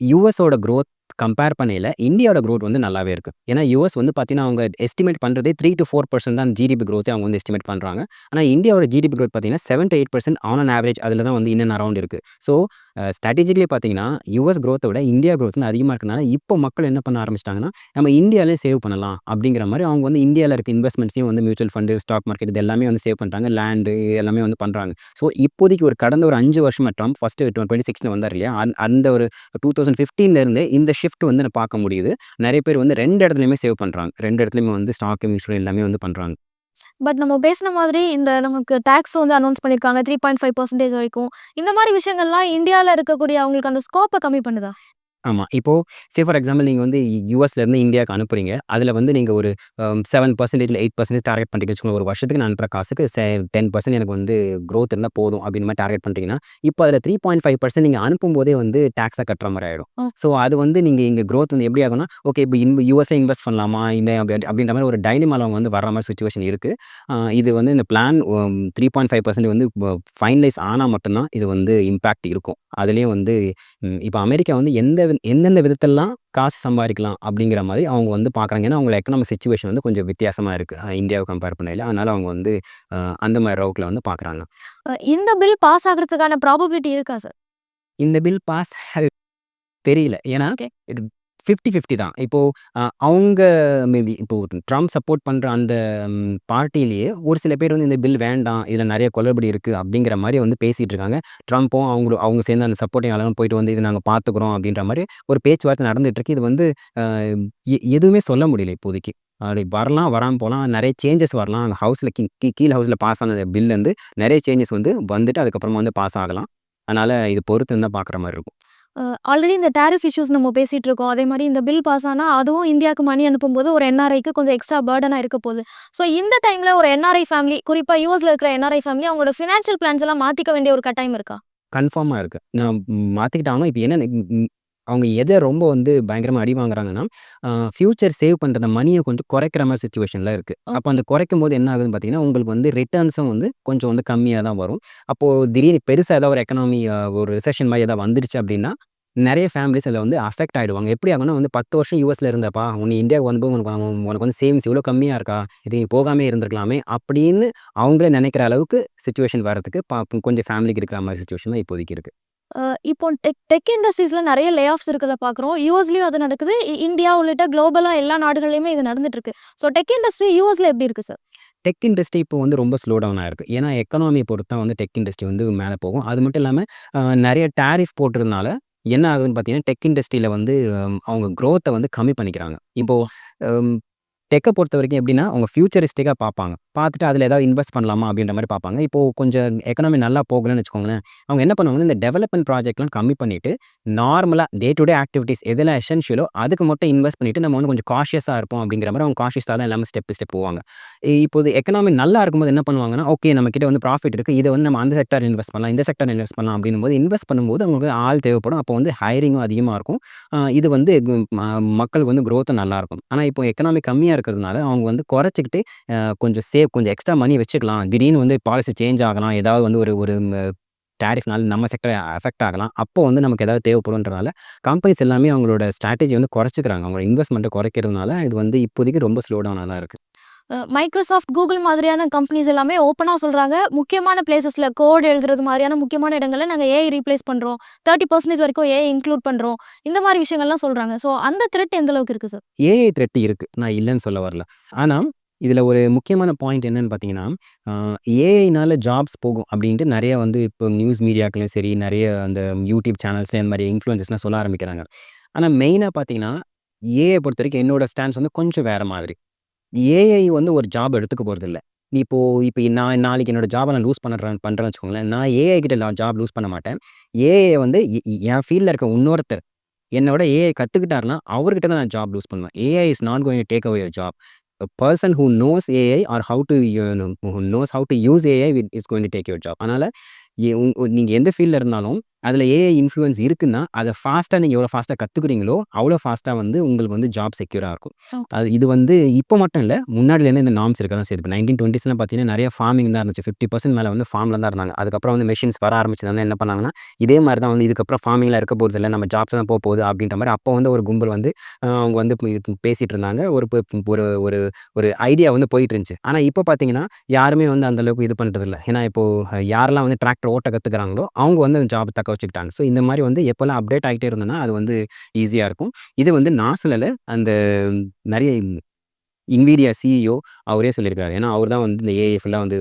Speaker 1: யுஎஸோட குரோத் கம்பேர் பண்ணையில் இந்தியாவோட குரோத் வந்து நல்லாவே இருக்குது ஏன்னா யூஎஸ் வந்து பார்த்தீங்கன்னா, அவங்க எஸ்டிமேட் பண்ணுறதே த்ரீ டு ஃபோர் பர்சன்ட் தான் ஜிடிபி க்ரோத்தே அவங்க வந்து எஸ்டிமேட் பண்ணுறாங்க ஆனால் இந்தியாவோட ஜிடிபி க்ரோத் பார்த்தீங்கன்னா, 7-8% ஆன் அன் ஆவரேஜ் அதில் தான் வந்து இன்னும் அரௌண்ட் இருக்குது ஸோ ஸ்ட்ராட்டஜிக்கலி பார்த்தீங்கன்னா, யூஎஸ் குரோத்த விட இந்தியா குரோத் வந்து அதிகமாக இருக்கனால, இப்போ மக்கள் என்ன பண்ண ஆரம்பிச்சிட்டாங்கன்னா நம்ம இந்தியாலேயே சேவ் பண்ணலாம் அப்படிங்கிற மாதிரி அவங்க வந்து இந்தியாவில் இருக்க இன்வெஸ்ட்மெண்ட்ஸையும் வந்து மியூச்சுவல் ஃபண்டு ஸ்டாக் மார்க்கெட் இது எல்லாமே வந்து சேவ் பண்ணுறாங்க லேண்டு எல்லாமே வந்து பண்ணுறாங்க ஸோ இப்போதைக்கு ஒரு கடந்த ஒரு அஞ்சு வருஷமாக ட்ரம்ப் ஃபஸ்ட்டு டுவெண்ட்டி சிக்ஸில் வந்தார் இல்லையா? அந் அந்த ஒரு டூ தௌசண்ட் ஃபிஃப்டீன்லேருந்து இந்த ஷிஃப்ட் வந்து நான் பார்க்க முடியுது. நிறைய பேர் வந்து ரெண்டு இடத்துலையுமே சேவ் பண்ணுறாங்க ரெண்டு இடத்துலையுமே வந்து ஸ்டாக், மியூச்சுவல் எல்லாமே வந்து பண்ணுறாங்க
Speaker 2: பட் நம்ம பேசின மாதிரி இந்த நமக்கு டாக்ஸ் வந்து அனௌன்ஸ் பண்ணியிருக்காங்க. 3.5% வரைக்கும். இந்த மாதிரி விஷயங்கள்லாம் இந்தியாவில் இருக்கக்கூடிய அவங்களுக்கு அந்த ஸ்கோப்ப கம்மி பண்ணுதா?
Speaker 1: ஆமா. இப்போ சே ஃபார் எக்ஸாம்பிள் நீங்க வந்து யுஎஸ்லேருந்து இந்தியாவுக்கு அனுப்புறீங்க. அதில வந்து நீங்க ஒரு அம் 7% இல்ல 8% டார்கெட் பண்றீங்கன்னு வச்சுக்கோங்க. ஒரு வருஷத்துக்கு நான் அனுப்புற காசுக்கு செ 10% எனக்கு வந்து குரோத் இருந்தா போதும் அப்டின்ற மாரி டார்கெட் பண்றீங்கன்னா, இப்போ அதில 3.5% நீங்க அனுப்பும்போதே வந்து டாக்ஸ கட்டுற மாரி ஆயிடும்.
Speaker 2: ம்.
Speaker 1: ஸோ அது வந்து நீங்க இங்க குரோத் வந்து எப்படி ஆகும்னா, ஓகே இப்ப இன் யுஎஸ்ல இன்வெஸ்ட் பண்ணலாமா? இல்ல அப் அப்டின்ற மாரி ஒரு டைலமால அவங்க வந்து வர்ற மாரி சிச்சுவேஷன் இருக்கு. அ இது வந்து இந்த பிளான் ஒம் 3.5% வந்து வ ஃபைனலைஸ் ஆனா மட்டும் தான் இது வந்து இம்பாக்ட் இருக்கும். அதிலயும் வந்து ம் இப்ப அமெரிக்கா வந்து எந்த எந்தெந்த விதத்திலலாம் காசு சம்பாரிக்கலாம் அப்டிங்கிற மாரி அவங்க வந்து பார்க்குறாங்க. ஏன்னா, அவங்களோட எக்கனாமிக் சிச்சுவேஷன் வந்து கொஞ்சம் வித்தியாசமா இருக்கு. அ இந்தியாவ கம்பேர் பண்ணயில. அதனால அவங்க வந்து அந்த மாரி ரவுட்ல வந்து பார்க்குறாங்க.
Speaker 2: இந்த பில் பாஸ் ஆகுறதுக்கான ப்ராபபிலிட்டி இருக்கா சார்?
Speaker 1: இந்த பில் பாஸ் தெரியல. ஏன்னா, ஃபிஃப்டி ஃபிஃப்டி தான். இப்போது அவங்க மேபி இப்போது ட்ரம்ப் சப்போர்ட் பண்ணுற அந்த பார்ட்டிலேயே பார்ட்டியிலேயே ஒரு சில பேர் வந்து இந்த பில் வேண்டாம். இதில் நிறைய குளறுபடி இருக்குது அப்படிங்கிற மாதிரி வந்து பேசிகிட்டு இருக்காங்க. ட்ரம்ப்பும் அவங்களும் அவங்க சேர்ந்து அந்த சப்போர்ட்டிங் ஆளுங்களும் போயிட்டு வந்து இதை நாங்கள் பார்த்துக்குறோம் அப்படின்ற மாதிரி ஒரு பேச்சுவார்த்தை நடந்துகிட்ருக்கு இது வந்து எ எதுவுமே சொல்ல முடியல இப்போதைக்கு. அப்படி வரலாம், வராமல் போகலாம் நிறைய சேஞ்சஸ் வரலாம். அந்த ஹவுஸில் கீ கீழ் ஹவுஸில் பாஸ் ஆன பில் வந்து நிறைய சேஞ்சஸ் வந்து வந்துட்டு அதுக்கப்புறமா வந்து பாஸ் ஆகலாம். அதனால் இது பொறுத்து இருந்தால் தான் பார்க்குற மாதிரி இருக்கும்.
Speaker 2: ஆல்ரெடி இந்த டேரிஃப் இஷ்யூஸ் நம்ம பேசிகிட்டு இருக்கோம். அதே மாதிரி இந்த பில் பாஸ் ஆனால் அதுவும் இந்தியாவுக்கு மணி அனுப்பும்போது ஒரு என்ஆர்ஐக்கு கொஞ்சம் எக்ஸ்ட்ரா பேர்டனாக இருக்க போகுது. ஸோ இந்த டைமில் ஒரு என்ஆர்ஐ ஃபேமிலி குறிப்பாக யூஎஸில் இருக்கிற என்ஆர்ஐ ஃபேமிலி அவங்களோட ஃபினான்ஷியல் பிளான்ஸ் எல்லாம் மாற்றிக்க வேண்டிய ஒரு கட்டாயம் இருக்கா?
Speaker 1: கன்ஃபார்மாக இருக்குது நான் மாற்றிக்கிட்டாங்கன்னா இப்போ என்னன்னு அவங்க எத ரொம்ப வந்து பயங்கரமா அடி வாங்குறாங்கன்னா, ஃபியூச்சர் சேவ் அந்த மணிய கொஞ்சம் குறைக்கிற மாரி சிச்சுவேஷன்ல இருக்கு. அப்ப. அந்த குறைக்கும்போது என்ன ஆகுதுன்னு பார்த்தீங்கன்னா, உங்களுக்கு வந்து ரிட்டர்ன்ஸும் வந்து கொஞ்சம் வந்து கம்மியா தான் வரும். அப்போ திடீர்னு பெருசா ஏதாவது ஒரு எக்கனாமி ஒரு ரிசெஷன் மாரி ஏதாவது வந்துருச்சு அப்டின்னா, நெறைய ஃபேமிலீஸ் அதில வந்து அஃபெக்ட் ஆயிடுவாங்க. எப்படி ஆகும்னா வந்து 10 வருஷம் யுஎஸ்ல இருந்தப்பா, நீ இந்தியாவுக்கு வந்தபோது உனக்கு உனக்கு வந்து சேவிங்ஸ் இவ்ளோ கம்மியா இருக்கா? இது நீ போகாமயே இருந்திருக்கலாமே அப்டின்னு அவங்களே நெனைக்கிற அளவுக்கு சிச்சுவேஷன் வரதுக்கு ப கொஞ்சம் ஃபேமிலிக்கு இருக்கிற மாரி சிச்சுவேஷன் தான் இப்போதைக்கு இருக்கு.
Speaker 2: இப்போ டெக் டெக் இண்டஸ்ட்ரீஸில் நிறைய லே ஆஃப்ஸ் இருக்கிறத பார்க்குறோம். யூஎஸ்லேயும் அது நடக்குது. இந்தியா உள்ளிட்ட குளோபலாக எல்லா நாடுகள்லயுமே இது நடந்துட்டு இருக்கு. ஸோ டெக் இண்டஸ்ட்ரி யுஎஸ்ல எப்படி இருக்கு சார்?
Speaker 1: டெக் இண்டஸ்ட்ரி இப்போ வந்து ரொம்ப ஸ்லோ டவுன் ஆயிருக்கு. ஏன்னா, எக்கனாமியை பொறுத்து தான் வந்து டெக் இண்டஸ்ட்ரி வந்து மேலே போகும். அது மட்டும் இல்லாமல் நிறைய டேரிஃப் டாரிஃப் என்ன ஆகுதுன்னு பார்த்தீங்கன்னா, டெக் இண்டஸ்ட்ரியில் வந்து அவங்க க்ரோத்தை வந்து கம்மி பண்ணிக்கிறாங்க. இப்போ டெக்கை பொறுத்த வரைக்கும் எப்படின்னா, அவங்க ஃபியூச்சரிஸ்டிக்காக பார்ப்பாங்க. பார்த்துட்டு அதில் ஏதாவது இன்வெஸ்ட் பண்ணலாமா அப்படின்ற மாதிரி பார்ப்பாங்க. இப்போது கொஞ்சம் எக்கனாமி நல்லா போகலன்னு வச்சுக்கோங்களேன், அவங்க என்ன பண்ணுவாங்கன்னா, இந்த டெவலப்மெண்ட் ப்ராஜெக்ட்லாம் கம்மி பண்ணிவிட்டு நார்மலாக டே டு டே ஆக்டிவிட்டீஸ் எதில் எசென்ஷியலோ அதுக்கு மட்டும் இன்வெஸ்ட் பண்ணிட்டு நம்ம வந்து கொஞ்சம் காஷியஸாக இருப்போம் அப்படிங்கிற மாதிரி அவங்க காஷியஸாக தான் எல்லாமே ஸ்டெப் ஸ்டெப் போவாங்க. இப்போது எக்கனாமி நல்லா இருக்கும்போது என்ன பண்ணுவாங்கன்னா, ஓகே நம்ம வந்து ப்ராஃபிட் இருக்குது இதை வந்து நம்ம அந்த செக்டர் இன்வெஸ்ட் பண்ணலாம். இந்த செக்டர் இன்வெஸ்ட் பண்ணலாம் அப்டின்னும்போது இன்வெஸ்ட் பண்ணும்போது அவங்களுக்கு ஆள் தேவைப்படும். அப்போ வந்து ஹைரிங்கும் அதிகமாக இருக்கும். இது வந்து ம மக்களுக்கு வந்து குரோத்தும் நல்லாயிருக்கும் ஆனால் இப்போ எக்கனாமி கம்மியாக இருக்கிறதுனால அவங்க வந்து குறைச்சிக்கிட்டு கொஞ்சம் சேவ் கொஞ்சம் எக்ஸ்ட்ரா மணி வச்சுக்கலாம். திடீர்னு வந்து பாலிசி சேஞ்ச் ஆகலாம். ஏதாவது வந்து ஒரு ஒரு டேரிஃப்னால நம்ம செக்டர் அஃபெக்ட் ஆகலாம். அப்போ வந்து நமக்கு ஏதாவது தேவைப்படும்ன்றனால, கம்பெனிஸ் எல்லாமே அவங்களோட ஸ்ட்ராட்டஜி வந்து குறைச்சிக்கிறாங்க அவங்களோட இன்வெஸ்ட்மெண்ட்டை குறைக்கிறதுனால இது வந்து இப்போதைக்கு ரொம்ப ஸ்லோ டவுனா தான்
Speaker 2: இருக்குது மைக்ரோசாஃப்ட், கூகுள் மாதிரியான கம்பெனிஸ் எல்லாமே ஓப்பனாக சொல்கிறாங்க முக்கியமான பிளேசஸில் கோட் எழுதுறது மாதிரியான முக்கியமான இடங்களில் நாங்கள் ஏஐ ரீப்ளேஸ் பண்ணுறோம் தேர்ட்டி பர்சன்டேஜ் வரைக்கும் ஏஐ இன்க்ளூட் பண்ணுறோம் இந்த மாதிரி விஷயங்கள்லாம் சொல்கிறாங்க ஸோ அந்த த்ரெட் எந்த அளவுக்கு இருக்குது சார்?
Speaker 1: ஏஐ த்ரெட் இருக்குது நான் இல்லைன்னு சொல்ல வரல. ஆனால் இதில் ஒரு முக்கியமான பாயிண்ட் என்னன்னு பார்த்தீங்கன்னா, ஏஐனால ஜாப்ஸ் போகும் அப்படின்ட்டு நிறைய வந்து இப்போ நியூஸ் மீடியாக்கள்லயும் சரி, நிறைய அந்த யூடியூப் சேனல்ஸ்ல இந்த மாதிரி இன்ஃப்ளூயன்சஸ்லாம் சொல்ல ஆரம்பிக்கிறாங்க. ஆனால் மெயினாக பார்த்தீங்கன்னா, ஏஐ பொறுத்தவரைக்கும் என்னோட ஸ்டாண்ட்ஸ் வந்து கொஞ்சம் வேறு மாதிரி. ஏஐ வந்து ஒரு ஜாப் எடுத்துக்க போகிறதில்ல நீ இப்போ நான் நாளைக்கு என்னோடய ஜாபை நான் லூஸ் பண்ணுறேன் பண்ணுறேன்னு வச்சுக்கோங்களேன், நான் ஏஐ கிட்ட நான் ஜாப் லூஸ் பண்ண மாட்டேன். ஏஐ வந்து என் ஃபீல்டில் இருக்க இன்னொருத்தர் என்னோட ஏஐ கற்றுக்கிட்டாருன்னா அவர்கிட்ட தான் நான் ஜாப் லூஸ் பண்ணுவேன். AI is not going take away job. Person who knows AI or how to knows how to use AI with is going to take your job. அதனால் எ எந்த ஃபீல்டில் இருந்தாலும், அதில ஏஐ இன்ஃப்ளூயன்ஸ் இருக்குன்னா, அத ஃபாஸ்ட்டா நீங்க எவ்வளோ ஃபாஸ்ட்டா கத்துக்கிறீங்களோ, அவ்வளோ ஃபாஸ்ட்டா வந்து உங்களுக்கு வந்து ஜாப் செக்யூரா இருக்கும். அது இது வந்து இப்போ மட்டும் இல்ல. முன்னாடிலேருந்தே இந்த நார்ம்ஸ் இருக்க தான் செய்யுது. இப்ப 1920ஸ்லாம் பார்த்தீங்கன்னா, நெறைய ஃபார்மிங் தான் இருந்துச்சு. 50% மேல வந்து ஃபார்ம்ல தான் இருந்தாங்க. அதுக்கப்புறம் வந்து மெஷின்ஸ் வர ஆரம்பிச்சதுனால என்ன பண்ணாங்கன்னா, இதே மாரி தான் வந்து இதுக்கப்புறம் ஃபார்மிங்லாம் இருக்க போறதில்ல. நம்ம ஜாப்ஸ் தான் போப்போகுது அப்டின்ற மாரி அப்போ வந்து ஒரு கும்பல் வந்து அவங்க வந்து பேசிட்டு இருந்தாங்க. ஒரு ஒரு ஒரு ஒரு ஐடியா வந்து போயிட்டு இருந்துச்சு. ஆனா இப்போ பார்த்தீங்கன்னா, யாருமே வந்து அந்த அளவுக்கு இது பண்றதில்ல. ஏன்னா இப்போ யாரெல்லாம் வந்து டிராக்டர் ஓட்ட கத்துக்கிறாங்களோ, அவங்க வந்து அந்த ஜாப் தக்க வச்சுக்கிட்டாங்க. ஸோ இந்த மாதிரி வந்து எப்போல்லாம் அப்டேட் ஆகிட்டே இருந்தோம்னா, அது வந்து ஈஸியாக இருக்கும். இது வந்து நான் சொல்லல. அந்த நிறைய இன்விடியா சிஇஓ அவரே சொல்லியிருக்காரு. ஏன்னா, அவர் தான் வந்து இந்த ஏஐ ஃபுல்லாக வந்து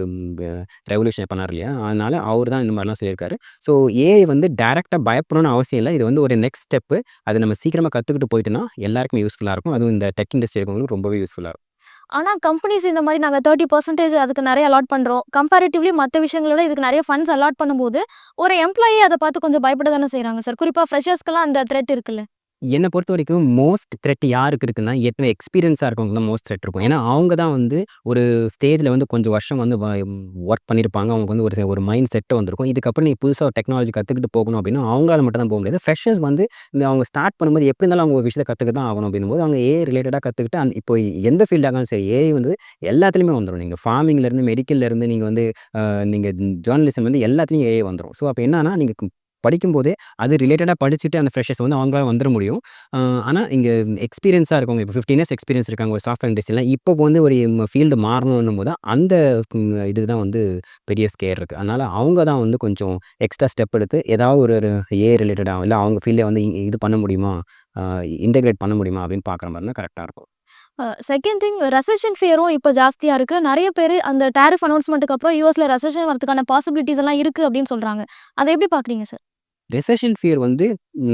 Speaker 1: ரெவல்யூஷன் பண்ணார் இல்லையா? அதனால் அவர் தான் இந்த மாதிரிலாம் சொல்லியிருக்காரு. ஸோ ஏஐ வந்து டேரெக்டாக பயப்படணும்னு அவசியம் இல்லை இது வந்து ஒரு நெக்ஸ்ட் ஸ்டெப்பு. அதை நம்ம சீக்கிரமாக கற்றுக்கிட்டு போயிட்டோம்னா, எல்லாருக்குமே யூஸ்ஃபுல்லாக இருக்கும். அதுவும் இந்த டெக் இண்டஸ்ட்ரி இருக்கவங்களுக்கு ரொம்பவே யூஸ்ஃபுல்லாக இருக்கும்.
Speaker 2: ஆனால் கம்பெனிஸ் இந்த மாதிரி நாங்கள் தேர்ட்டி பர்சன்டேஜ் அதுக்கு நிறைய அலாட் பண்ணுறோம் கம்பேரிட்டிவ்லி மற்ற விஷயங்களோட இதுக்கு நிறைய ஃபண்ட்ஸ் அலாட் பண்ணும்போது, ஒரு எம்ப்ளாயி அதை பார்த்து கொஞ்சம் பயப்பட தானே செய்கிறாங்க சார். குறிப்பாக ஃப்ரெஷர்ஸ்க்குலாம் அந்த த்ரெட் இருக்குல்ல.
Speaker 1: என்னை பொறுத்த வரைக்கும் மோஸ்ட் த்ரெட் யாருக்கு இருக்குன்னா, ஏற்கனவே எக்ஸ்பீரியன்ஸாக இருக்கவங்க தான் மோஸ்ட் த்ரெட் இருக்கும். ஏன்னா, அவங்க தான் வந்து ஒரு ஸ்டேஜில் வந்து கொஞ்சம் வருஷம் வந்து வ ஒர்க் பண்ணியிருப்பாங்க. அவங்களுக்கு வந்து ஒரு ஒரு மைண்ட் செட்டை வந்திருக்கும். இதுக்கப்புறம் நீ புதுசாக ஒரு டெக்னாலஜி கற்றுக்கிட்டு போகணும் அப்படின்னா, அவங்களால மட்டும் தான் போக முடியாது. ஃப்ரெஷர்ஸ் வந்து இந்த அவங்க ஸ்டார்ட் பண்ணும்போது எப்படி இருந்தாலும் அவங்க ஒரு கற்றுக்க தான் ஆகணும் அப்படின்னும்போது, அவங்க ஏ ரிலேட்டடாக கற்றுக்கிட்டு அந்த இப்போ எந்த ஃபீல்டாக இருந்தாலும் சரி, ஏஐ வந்து எல்லாத்துலேயுமே வந்துடும் நீங்கள் ஃபார்மிங்லேருந்து, மெடிக்கல்லேருந்து நீங்கள் வந்து நீங்கள் ஜேர்னலிசம் வந்து எல்லாத்துலேயும் ஏஐ வந்துடும் ஸோ, அப்போ என்னன்னா, நீங்கள் படிக்கும்போதே அது ரிலேட்டடாக படிச்சுட்டு அந்த ஃப்ரெஷர்ஸ் வந்து அவங்களால வந்துட முடியும். ஆனால் இங்கே எக்ஸ்பீரியன்ஸாக இருக்கவங்க இப்போ 15 இயர்ஸ் எக்ஸ்பீரியன்ஸ் இருக்காங்க ஒரு சாஃப்ட்வேர் இண்டஸ்ட்ரியில் இப்போ வந்து ஒரு ஃபீல்டு மாறணும் போது அந்த இது இதுக்கு தான் வந்து பெரிய ஸ்கேர் இருக்குது அதனால் அவங்க தான் வந்து கொஞ்சம் எக்ஸ்ட்ரா ஸ்டெப் எடுத்து ஏதாவது ஒரு ஏ ரிலேட்டடாக இல்லை அவங்க ஃபீல்டை வந்து இது பண்ண முடியுமா? இன்டெகிரேட் பண்ண முடியுமா? அப்படின்னு பார்க்குற மாதிரி தான் கரெக்டாக இருக்கும்.
Speaker 2: செகண்ட் திங் ரெசன் ஃபியரும் இப்போ ஜாஸ்தியாக இருக்குது நிறைய பேர் அந்த டேரிஃப் அனௌன்ஸ்மெண்ட்டுக்கு அப்புறம் யூஎஸில் ரெசன் வரதுக்கான பாசிபிலிட்டிஸ் எல்லாம் இருக்குது அப்படின்னு சொல்கிறாங்க அதை எப்படி பார்க்குறீங்க சார்?
Speaker 1: ரெசஷன் ஃபியர் வந்து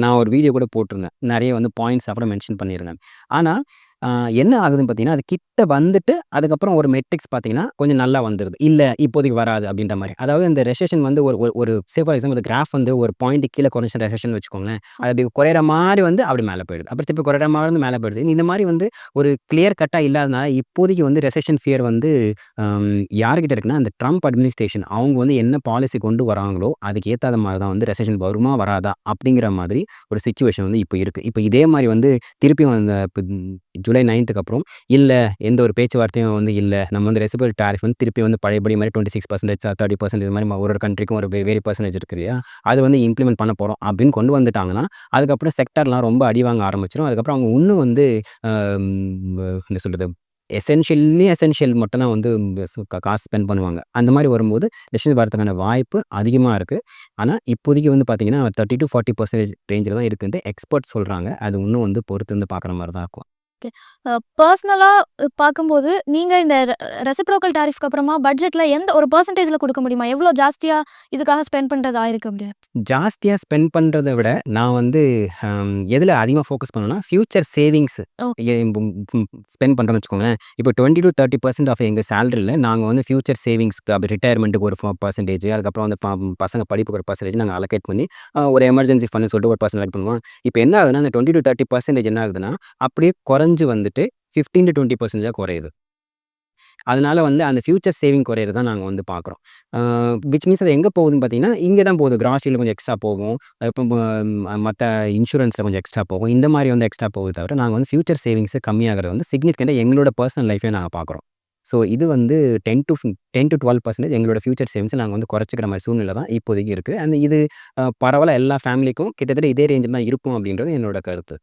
Speaker 1: நான் ஒரு வீடியோ கூட போட்டிருந்தேன். நிறைய வந்து பாயிண்ட்ஸ் அப்புறம் மென்ஷன் பண்ணியிருந்தேன். ஆனால் என்ன ஆகுதுன்னு பார்த்தீங்கன்னா, அது கிட்ட வந்துட்டு அதுக்கப்புறம் ஒரு மெட்ரிக்ஸ் பார்த்தீங்கன்னா, கொஞ்சம் நல்லா வந்துடுது இல்லை இப்போதைக்கு வராது அப்படின்ற மாதிரி அதாவது இந்த ரெசேஷன் வந்து ஒரு ஒரு ஒரு சே ஃபார் எக்ஸாம்பிள் கிராஃப் வந்து ஒரு பாயிண்ட் கீழே குறைஞ்ச ரெசேஷன் வச்சுக்கோங்களேன். அது அப்படி குறையிற மாதிரி வந்து அப்படி மேலே போயிடுது. அப்புறம் திருப்பி குறையிற மாதிரி வந்து மேலே போயிடுது. இந்த மாதிரி வந்து ஒரு கிளியர் கட்டாக இல்லாதனால இப்போதைக்கு வந்து ரெசெஷன் ஃபியர் வந்து யார்கிட்ட இருக்குன்னா, அந்த ட்ரம்ப் அட்மினிஸ்ட்ரேஷன் அவங்க வந்து என்ன பாலிசி கொண்டு வராங்களோ, அதுக்கு ஏற்றாத மாதிரி தான் வந்து ரெசேஷன் வருமா? வராதா? அப்படிங்கிற மாதிரி ஒரு சுச்சுவேஷன் வந்து இப்போ இருக்குது இப்போ இதே மாதிரி வந்து திருப்பி அந்த ஜூலை நைன்த்துக்கு அப்புறம் இல்லை எந்த ஒரு பேச்சுவார்த்தையும் வந்து இல்லை நம்ம வந்து ரெசிபியல் டாரிஃப் வந்து திருப்பி வந்து பழையபடி மாதிரி twenty six percentage thirty percentage மாதிரி ஒரு ஒரு கண்ட்ரிக்கும் ஒரு வெரி பர்சன்டேஜ் இருக்குது இல்லையா? அது வந்து இம்ப்ளிமெண்ட் பண்ண போகிறோம் அப்படின்னு கொண்டு வந்துட்டாங்கன்னா, அதுக்கப்புறம் செக்டார்லாம் ரொம்ப அடி வாங்க ஆரம்பிச்சிடும் அதுக்கப்புறம் அவங்க இன்னும் வந்து என்ன சொல்கிறது எசென்ஷியல்லி எசென்ஷியல் மட்டும் தான் வந்து காசு ஸ்பெண்ட் பண்ணுவாங்க. அந்த மாதிரி வரும்போது ரெசெஷன் வரதுக்கான வாய்ப்பு அதிகமாக இருக்குது ஆனால் இப்போதைக்கு வந்து பார்த்தீங்கன்னா, 30-40% ரேஞ்சில தான் இருக்குன்ட்டு எக்ஸ்பர்ட்ஸ் சொல்கிறாங்க அது இன்னும் வந்து பொறுத்து வந்து பார்க்குற மாதிரி தான் இருக்கும்.
Speaker 2: ஓகே. அ பர்சனலா பார்க்கும்போது, நீங்க இந்த ரெசிப்ரோக்கல் டாரிஃப்க்கு அப்புறமா பட்ஜெட்ல எந்த ஒரு பெர்சன்டேஜ்ல குடுக்க முடியுமா? எவ்வளோ ஜாஸ்தியா இதுக்காக ஸ்பெண்ட் பண்றது ஆயிருக்கு அப்படி?
Speaker 1: ஜாஸ்தியா ஸ்பெண்ட் பண்றத விட, நான் வந்து எதுல அதிகமா ஃபோக்கஸ் பண்ணுவேன்னா, ஃபியூச்சர் சேவிங்ஸ் ஸ்பெண்ட் பண்றோம்னு வச்சுக்கோங்களேன். இப்போ 20-30% ஆஃப் எங்க சேலரில நாங்க வந்து ஃபியூச்சர் சேவிங்ஸ்க்கு அப்படி ரிட்டயர்மென்ட்க்கு ஒரு பெர்சன்டேஜ் அதுக்கப்புறம் வந்து பசங்க படிப்புக்கு ஒரு பெர்சன்டேஜ் நாங்க அலோகேட் பண்ணி, ஒரு எமர்ஜென்சி ஃபண்ட்னு சொல்லிட்டு ஒரு பெர்சன்ட் பண்ணுவோம். இப்போ என்ன ஆகுதுன்னா, அந்த 20-30% என்ன ஆகுதுன்னா, அப்படியே குறைஞ்சு வந்துட்டு ஃபிஃப்டீன் டு டுவெண்ட்டி பர்சன்டேஜாக குறையுது. அதனால் வந்து அந்த ஃபியூச்சர் சேவிங் குறையிறது தான் நாங்கள் வந்து பார்க்குறோம். விச் மீன்ஸ் அது எங்கே போகுதுன்னு பார்த்தீங்கன்னா, இங்கே தான் போகுது. கிராசரில கொஞ்சம் எக்ஸ்ட்ரா போகும். இப்போ மற்ற மத்த கொஞ்சம் எக்ஸ்ட்ரா போகும். இந்த மாதிரி வந்து எக்ஸ்ட்ரா போகுது தவிர, நாங்கள் வந்து ஃபியூச்சர் சேவிங்ஸ் கம்மியாகிறது வந்து சிக்னிஃபிகண்ட்டாக எங்களோட பர்சனல் லைஃபே நாங்கள் பார்க்குறோம். ஸோ, இது வந்து 10-10-12% எங்களோட ஃபியூச்சர் சேவிங்ஸ நாங்கள் வந்து குறைச்சிக்கிற மாதிரி சூழ்நிலை தான் இப்போதைக்கு இருக்குது அண்ட் இது பரவாயில்ல எல்லா ஃபேமிலிக்கும் கிட்டத்தட்ட இதே ரேஞ்சில் தான் இருக்கும் அப்படின்றது என்னோட கருத்து.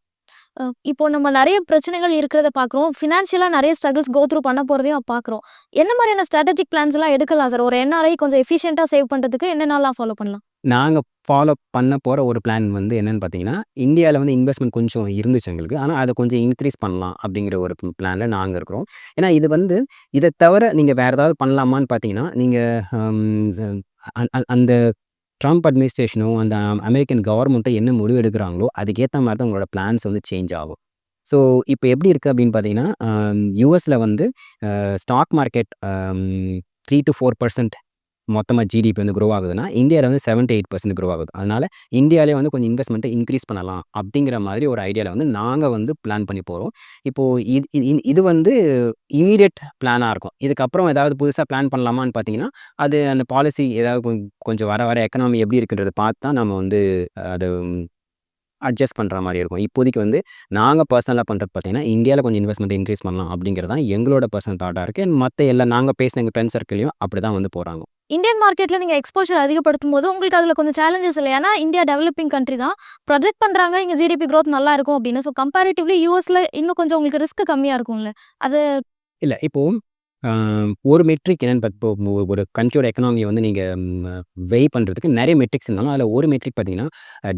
Speaker 2: இப்போ நம்ம நிறைய பிரச்சனைகள் இருக்கிறத பார்க்குறோம். ஃபினான்ஷியலாக நிறைய ஸ்ட்ரகிள்ஸ் கோ த்ரூ பண்ண போகிறதையும் பார்க்குறோம். என்ன மாதிரியான ஸ்ட்ராட்டஜிக் பிளான்ஸ் எல்லாம் எடுக்கலாம் சார்? ஒரு என்ஆர்ஐ கொஞ்சம் எஃபிஷியண்ட்டாக சேவ் பண்ணுறதுக்கு என்னென்னலாம் ஃபாலோ பண்ணலாம்?
Speaker 1: நாங்கள் ஃபாலோ பண்ண போகிற ஒரு பிளான் வந்து என்னென்னு பார்த்தீங்கன்னா, இந்தியாவில் வந்து இன்வெஸ்ட்மெண்ட் கொஞ்சம் இருந்துச்சு எங்களுக்கு. ஆனால் அதை கொஞ்சம் இன்க்ரீஸ் பண்ணலாம் அப்படிங்கிற ஒரு பிளானில் நாங்கள் இருக்கிறோம். ஏன்னா, இது வந்து இதை தவிர நீங்கள் வேறு ஏதாவது பண்ணலாமான்னு பார்த்தீங்கன்னா, நீங்கள் அ அந்த ட்ரம்ப் அட்மினிஸ்ட்ரேஷனும் அந்த um, அமெரிக்கன் கவர்மெண்ட்டும் என்ன முடிவு எடுக்கிறாங்களோ, அதுக்கேற்ற மாதிரி தான் உங்களோட பிளான்ஸ் வந்து சேஞ்ச் ஆகும். ஸோ, இப்போ எப்படி இருக்குது அப்படின்னு பார்த்தீங்கன்னா, um, யூஎஸில் வந்து stock market three to four percent மொத்தமாக ஜிடிபி வந்து க்ரோ ஆகுதுன்னா, இந்தியாவில் வந்து செவன்டி எயிட் பர்சன்ட் க்ரோ ஆகுது. அதனால் இந்தியாவிலே வந்து கொஞ்சம் இன்வெஸ்ட்மெண்ட்டை இன்க்ரீஸ் பண்ணலாம் அப்படிங்கிற மாதிரி ஒரு ஐடியாவில் வந்து நாங்கள் வந்து பிளான் பண்ணி போகிறோம் இப்போது இது இது இது வந்து இமீடியட் பிளானாக இருக்கும். இதுக்கப்புறம் ஏதாவது புதுசாக பிளான் பண்ணலாமான்னு பார்த்தீங்கன்னா, அது அந்த பாலிசி ஏதாவது கொஞ்சம் வர வர எக்கனாமி எப்படி இருக்குன்றதை பார்த்து தான் நம்ம வந்து அது அட்ஜஸ்ட் பண்ணுற மாதிரி இருக்கும். இப்போதைக்கு வந்து நாங்கள் பர்சனலாக பண்ணுறது பார்த்தீங்கன்னா, இந்தியாவில் கொஞ்சம் இன்வெஸ்ட்மெண்ட் இன்க்ரீஸ் பண்ணலாம் அப்படிங்கிறது தான் எங்களோட பர்சனல் தாட்டாக இருக்குது மற்ற எல்லா நாங்கள் பேசின எங்க சர்க்கிளையும் அப்படி அப்படிதான் வந்து போகிறாங்க
Speaker 2: இந்தியன் மார்க்கெட்டில் நீங்கள் எக்ஸ்போஷர் அதிகப்படுத்தும் போது உங்களுக்கு அதில் கொஞ்சம் சேலஞ்சஸ் இல்லை ஏன்னா, இந்தியா டெவலப்பிங் கண்ட்ரி தான். ப்ரொஜெக்ட் பண்றாங்க இங்கே ஜிடிபி க்ரோத் நல்லா இருக்கும் அப்படின்னு. ஸோ, கம்பேரிட்டிவ்லி யூஎஸில் இன்னும் கொஞ்சம் உங்களுக்கு ரிஸ்க் கம்மியாக இருக்கும்ல? அது
Speaker 1: இல்லை இப்போ ஒரு மெட்ரிக் என்னன்னு பார்த்து ஒரு கண்ட்ரியோட எக்கனாமியை வந்து நீங்கள் வெய் பண்ணுறதுக்கு நிறைய மெட்ரிக்ஸ் இருந்தாலும், அதில் ஒரு மெட்ரிக் பார்த்தீங்கன்னா,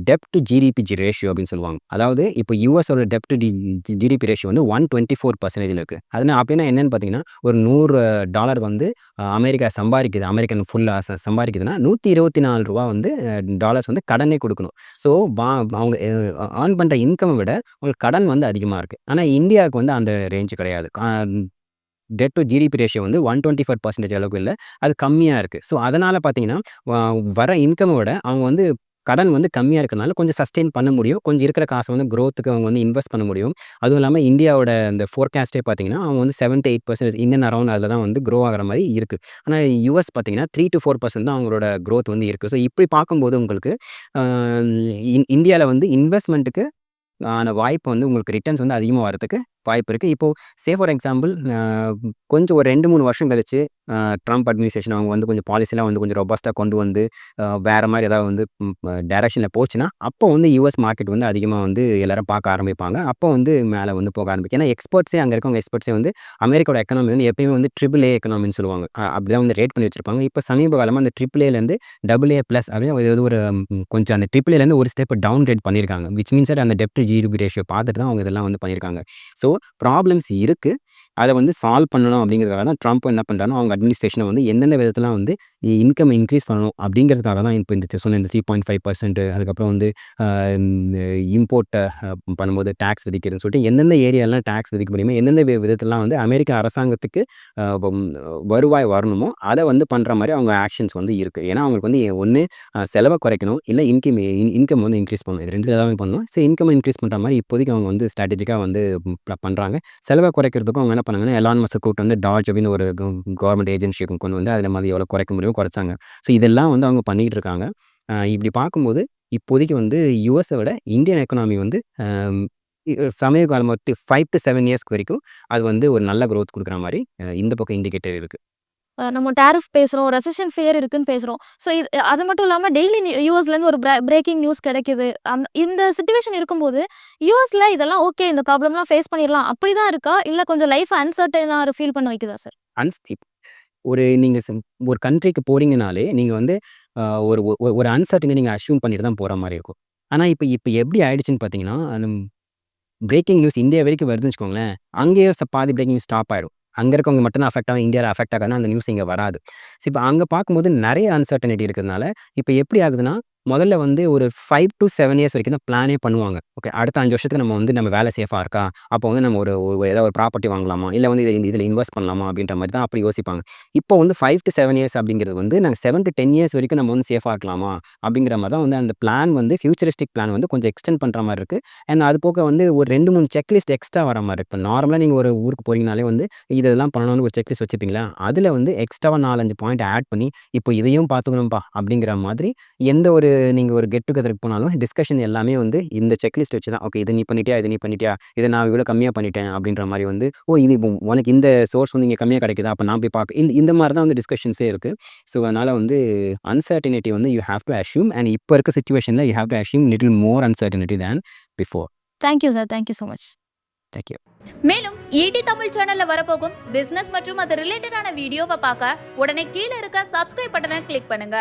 Speaker 1: Depp to GDP G ratio அப்படின்னு சொல்லுவாங்க. அதாவது இப்போ யூஎஸோட debt to D GDP ratio வந்து 124% இருக்கு. அதுனா அப்படின்னா என்னன்னு பார்த்தீங்கன்னா, ஒரு $100 வந்து அமெரிக்கா சம்பாதிக்குது அமெரிக்கன் ஃபுல்லா ச சம்பாரிக்குதுன்னா, ரூ. 124 வந்து டாலர்ஸ் வந்து கடனே கொடுக்கணும் ஸோ, வா அவங்க அ ஏர்ன் பண்ற விட உங்களுக்கு கடன் வந்து அதிகமாக இருக்குது ஆனால் இந்தியாவுக்கு வந்து அந்த ரேஞ்சு கிடையாது. டெட் டு ஜிடிபி ரேஷியோ வந்து 125% அளவுக்கு இல்லை அது கம்மியாக இருக்குது ஸோ, அதனால் பார்த்தீங்கன்னா, வர இன்கமை விட அவங்க வந்து கடன் வந்து கம்மியாக இருக்கறனால கொஞ்சம் சஸ்டெயின் பண்ண முடியும். கொஞ்சம் இருக்கிற காசை வந்து க்ரோத்துக்கு அவங்க வந்து இன்வெஸ்ட் பண்ண முடியும். அதுவும் இல்லாமல் இந்தியாவோட அந்த ஃபோர்காஸ்ட்டே பார்த்தீங்கன்னா, அவங்க வந்து 7-8% இன் அரௌண்ட் அதில் தான் வந்து க்ரோ ஆகிற மாதிரி இருக்குது ஆனால் யூஎஸ் பார்த்தீங்கன்னா 3-4% தான் அவங்களோட க்ரோத் வந்து இருக்குது ஸோ இப்படி பார்க்கும்போது உங்களுக்கு இந்தியாவில் இன் வந்து இன்வெஸ்ட்மெண்ட்டுக்கு ஆன வாய்ப்பு வந்து உங்களுக்கு ரிட்டர்ன்ஸ் வந்து அதிகமாக வரதுக்கு வாய்ப்பு இருக்குது இப்போது சே ஃபார் எக்ஸாம்பிள் கொஞ்சம் ஒரு 2, 3 வருஷம் கழிச்சு ட்ரம்ப் அட்மினிஸ்ட்ரேஷன் அவங்க வந்து கொஞ்சம் பாலிசிலாம் வந்து கொஞ்சம் ரொபஸ்ட்டாக கொண்டு வந்து வேறு மாதிரி ஏதாவது வந்து டேரக்ஷனில் போச்சுன்னா, அப்போ வந்து யூஎஸ் மார்க்கெட் வந்து அதிகமாக வந்து எல்லோரும் பார்க்க ஆரம்பிப்பாங்க. அப்போ வந்து மேலே வந்து போக ஆரம்பிக்கும். ஏன்னா எக்ஸ்பர்ட்ஸே அங்கே இருக்கவங்க எக்ஸ்பர்ட்ஸே வந்து அமெரிக்காவோட எக்கனாமி வந்து எப்பயுமே வந்து ட்ரிபிள் ஏ எக்கனாமின்னு சொல்லுவாங்க. அப்படி அப்படிதான் வந்து ரேட் பண்ணி வச்சிருப்பாங்க. இப்போ சமீப காலமாக அந்த ட்ரிபிள் ஏலேருந்து டபுள் ஏ பிளஸ் அப்படின்னு ஒரு கொஞ்சம் அந்த ட்ரிபிள் ஏலேருந்து ஒரு ஸ்டெப் டவுன் ரேட் பண்ணியிருக்காங்க. விச் மீன்ஸ் அந்த டெப்ட் ஜிடிபி ரேஷியோ பார்த்துட்டு தான் அவங்க இதெல்லாம் வந்து பண்ணியிருக்காங்க. ஸோ ப்ராப்ளம்ஸ் இருக்குது அதை வந்து சால்வ் பண்ணணும் அப்படிங்கிறதுக்காக தான் ட்ரம்ப் என்ன பண்ணுறாங்க அவங்க அட்மினிஸ்ட்ரேஷனை வந்து எந்தெந்த விதத்தில் வந்து இன்கம் இன்க்ரீஸ் பண்ணணும் அப்படிங்கிறதுக்காக தான் இப்போ இந்த சொன்ன இந்த 3.5% அதுக்கப்புறம் வந்து இம்போர்ட்டை பண்ணும்போது டேக்ஸ் விதிக்கிறதுன்னு சொல்லிட்டு எந்தெந்த ஏரியாலாம் டேக்ஸ் விதிக்க முடியுமோ, எந்தெந்த விதத்திலாம் வந்து அமெரிக்க அரசாங்கத்துக்கு வருவாய் வரணுமோ, அதை வந்து பண்ணுற மாதிரி அவங்க ஆக்ஷன்ஸ் வந்து இருக்குது ஏன்னா அவங்களுக்கு வந்து ஒன்று செலவை குறைக்கணும். இல்லை இன்கம் இன்கம் வந்து இன்க்ரீஸ் பண்ணணும். இது ரெண்டு ஏதாவது பண்ணணும். ஸோ இன்கம் இன்க்ரீஸ் பண்ணுற மாதிரி இப்போதைக்கு அவங்க வந்து ஸ்ட்ராட்டஜிக்காக வந்து பண்ணுறாங்க செலவை குறைக்கிறதுக்கும் அவங்க என்ன பண்ணாங்கன்னா, எலான் மஸ்க்க கூட்டு வந்து டாஜ் அப்படின்னு ஒரு கவர்மெண்ட் ஏஜென்சியை கொண்டு வந்து அதில் மாதிரி எவ்வளோ குறைக்க முடியுமோ குறைச்சாங்க. ஸோ இதெல்லாம் வந்து அவங்க பண்ணிகிட்டு இருக்காங்க. இப்படி பார்க்கும்போது இப்போதைக்கு வந்து யுஎஸை விட இந்தியன் எக்கனாமி வந்து சமய காலம் ஃபைவ் டு செவன் இயர்ஸ்க்கு வரைக்கும் அது வந்து ஒரு நல்ல க்ரோத் கொடுக்குற மாதிரி இந்த பக்கம் இண்டிகேட்டர்
Speaker 2: இருக்குது நம்ம டேரிஃப் பேசுகிறோம் ரெசிஷன் ஃபியர் இருக்குன்னு பேசுகிறோம் ஸோ இது அது மட்டும் இல்லாமல் டெய்லி யூஎஸ்லேருந்து ஒரு ப்ர பிரேக்கிங் நியூஸ் கிடைக்குது. அந்த இந்த சுச்சுவேஷன் இருக்கும்போது, யூஎஸில் இதெல்லாம் ஓகே இந்த ப்ராப்ளம்லாம் ஃபேஸ் பண்ணிறலாம். அப்படிதான் இருக்கா? இல்லை கொஞ்சம் லைஃப் அன்சர்டனாக ஃபீல் பண்ண வைக்குதா சார்?
Speaker 1: அன்ஸ்டீப் ஒரு நீங்கள் சிம் ஒரு கண்ட்ரிக்கு போகிறீங்கனாலே நீங்கள் வந்து ஒரு ஒரு அன்சர்டனை நீங்கள் அஸ்யூம் பண்ணிட்டு தான் போகிற மாதிரி இருக்கும். ஆனால் இப்போ இப்போ எப்படி ஆயிடுச்சுன்னு பார்த்தீங்கன்னா, பிரேக்கிங் நியூஸ் இந்தியா வரைக்கும் வருதுன்னு வச்சுக்கோங்களேன், அங்கேயே பாதி பிரேக்கிங் நியூஸ் ஸ்டாப் ஆயிரும். அங்கே இருக்கவங்க மட்டும் தான் அஃபெக்ட் ஆகும். இந்தியாவில் அஃபெக்ட் ஆகாதுன்னா அந்த நியூஸ் இங்கே வராது. ஸோ அங்கே பார்க்கும்போது நிறைய அன்சர்டனிட்டி இருக்கிறதுனால, இப்போ எப்படி ஆகுதுன்னா, முதல்ல வந்து ஒரு 5-7 இயர்ஸ் வரைக்கும் தான் பிளானே பண்ணுவாங்க. ஓகே அடுத்த அஞ்சு வருஷத்துக்கு நம்ம வந்து நம்ம வேலை சேஃபாக இருக்கா? அப்போ வந்து நம்ம ஒரு ஏதாவது ஒரு ப்ராப்பர்ட்டி வாங்கலாமா? இல்லை வந்து இத இதில் இன்வெஸ்ட் பண்ணலாமா? அப்படின்ற மாதிரி தான் அப்படி யோசிப்பாங்க. இப்போ வந்து 5-7 இயர்ஸ் அப்படிங்கிறது வந்து நாங்கள் செவன் டு டென் இயர்ஸ் வரைக்கும் நம்ம வந்து சேஃபாக இருக்கலாமா? அப்படிங்கிற மாதிரி தான் வந்து அந்த பிளான் வந்து ஃபியூச்சரிஸ்டிக் பிளான் வந்து கொஞ்சம் எக்ஸ்டெண்ட் பண்ணுற மாதிரி இருக்குது அண்ட் அது போக வந்து ஒரு 2, 3 செக்லிஸ்ட் எக்ஸ்ட்ரா வர மாதிரி இருக்குது நார்மலாக நீங்கள் ஒரு ஊருக்கு போகிறீங்கனாலே வந்து இதெல்லாம் பண்ணணும்னு ஒரு செக்லிஸ்ட் வச்சுப்பீங்களா? அதில் வந்து எக்ஸ்ட்ராவாக நாலஞ்சு பாயிண்ட் ஆட் பண்ணி, இப்போ இதையும் பார்த்துக்கணும்ப்பா அப்படிங்கிற மாதிரி எந்த ஒரு நீங்க ஒரு கெட் டுகெதருக்கு போனாலும் டிஸ்கஷன் எல்லாமே வந்து இந்த செக்லிஸ்ட் வச்சு தான். ஓகே இத நீ பண்ணிட்டியா? இத நீ பண்ணிட்டியா? இத நான் இவ்வளோ கம்மியா பண்ணிட்டேன் அப்படின்ற மாரி வந்து, ஓ இது இப்போ உனக்கு இந்த சோர்ஸ் வந்து இங்க கம்மியா கிடைக்குதா? அப்ப நான் போய் பார்க்க இந்த இந்த மாரி தான் வந்து டிஸ்கஷன்ஸே இருக்கு. ஸோ அதனால வந்து அன்சர்டனிட்டி வந்து you have to assume and இப்ப இருக்க சிட்யூவேஷன்ல you have to assume little more uncertainty than before.
Speaker 2: Thank you sir. Thank you so much.
Speaker 1: Thank you.
Speaker 3: மேலும் ஈடி தமிழ் சேனல்ல வரப்போகும் பிசினஸ் மற்றும் அது ரிலேட்டடான வீடியோவை பார்க்க உடனே கீழே இருக்க சப்ஸ்கிரைப் பட்டனை கிளிக் பண்ணுங்க